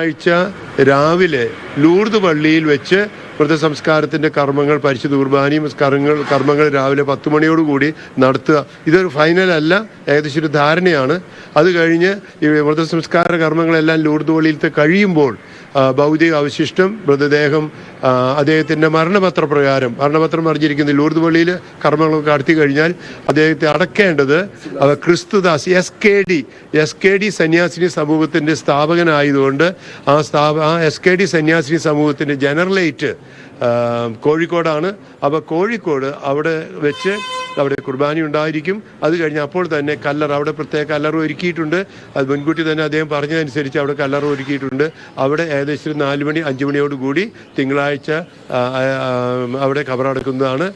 ആഴ്ച രാവിലെ ലൂർദ് പള്ളിയിൽ വെച്ച് വ്രതസംസ്കാരത്തിന്റെ കർമ്മങ്ങൾ പരിശുദ്ധ കുർബാനയും കർമ്മങ്ങൾ കർമ്മങ്ങൾ രാവിലെ പത്ത് മണിയോടുകൂടി നടത്തുക. ഇതൊരു ഫൈനലല്ല ഏകദേശം ഒരു ധാരണയാണ്. അത് കഴിഞ്ഞ് ഈ വ്രതസംസ്കാര കർമ്മങ്ങളെല്ലാം ലൂർദ് പള്ളിയിലത്തെ കഴിയുമ്പോൾ ഭൗതിക അവശിഷ്ടം മൃതദേഹം അദ്ദേഹത്തിന്റെ മരണപത്ര പ്രകാരം മരണപത്രം അറിഞ്ഞിരിക്കുന്ന ലൂർദ് പള്ളിയിൽ കർമ്മങ്ങളൊക്കെ നടത്തി കഴിഞ്ഞാൽ അദ്ദേഹത്തെ അടക്കേണ്ടത് Kristhudas S K D S K D സന്യാസിനി സമൂഹത്തിന്റെ സ്ഥാപകനായതുകൊണ്ട് ആ സ്ഥാപ ആ എസ് കെ ഡി സന്യാസിനി സമൂഹത്തിന്റെ ജനറലേറ്റ് കോഴിക്കോടാണ്. അപ്പോൾ കോഴിക്കോട് അവിടെ വെച്ച് അവിടെ കുർബാന ഉണ്ടായിരിക്കും. അത് കഴിഞ്ഞ് അപ്പോൾ തന്നെ കല്ലർ അവിടെ പ്രത്യേക കല്ലർ ഒരുക്കിയിട്ടുണ്ട്. അത് മുൻകൂട്ടി തന്നെ അദ്ദേഹം പറഞ്ഞതനുസരിച്ച് അവിടെ കല്ലർ ഒരുക്കിയിട്ടുണ്ട്. അവിടെ ഏകദേശം നാല് മണി അഞ്ച് മണിയോട് കൂടി തിങ്കളാഴ്ച അവിടെ കബറടക്കുന്നതാണ്.